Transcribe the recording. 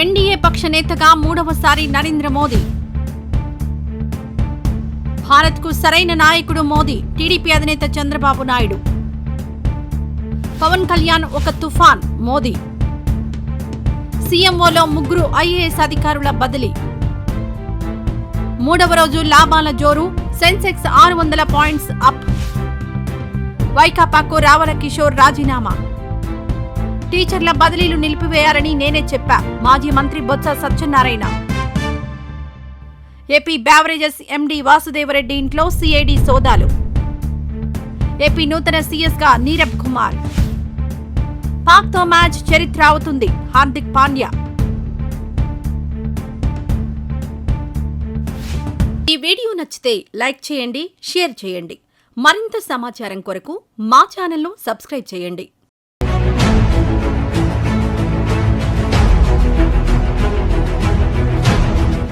NDA పక్ష నేతగా మూడవసారి నరేంద్ర మోదీ. భారత్కు సరైన నాయకుడు మోదీ టీడీపీ అధినేత చంద్రబాబు నాయుడు. పవన్ కళ్యాణ్ ఒక తుఫాన్ మోదీ. సీఎంఓలో ముగ్గురు ఐఏఎస్ అధికారుల బదిలీ. మూడవ రోజు లాభాల జోరు సెన్సెక్స్ ఆరు వందల పాయింట్స్ అప్. వైకాపాకు రావల కిషోర్ రాజీనామా. టీచర్ల బదిలీలు నిలిపివేయాలని నేనే చెప్పా. మాజీ మంత్రి Botsa Satyanarayana. AP beverages MD Vasudevareddy ఇంట్లో సిఐడి సోదాలు. ఏపీ నూతన సీఎస్గా నీరబ్ కుమార్. పాక్తో మ్యాచ్ చరిత్ర అవుతుంది. హార్దిక్ పాండ్యా. ఈ వీడియో నచ్చితే లైక్ చేయండి షేర్ చేయండి. మరింత సమాచారం కొరకు మా ఛానల్ను సబ్స్క్రైబ్ చేయండి.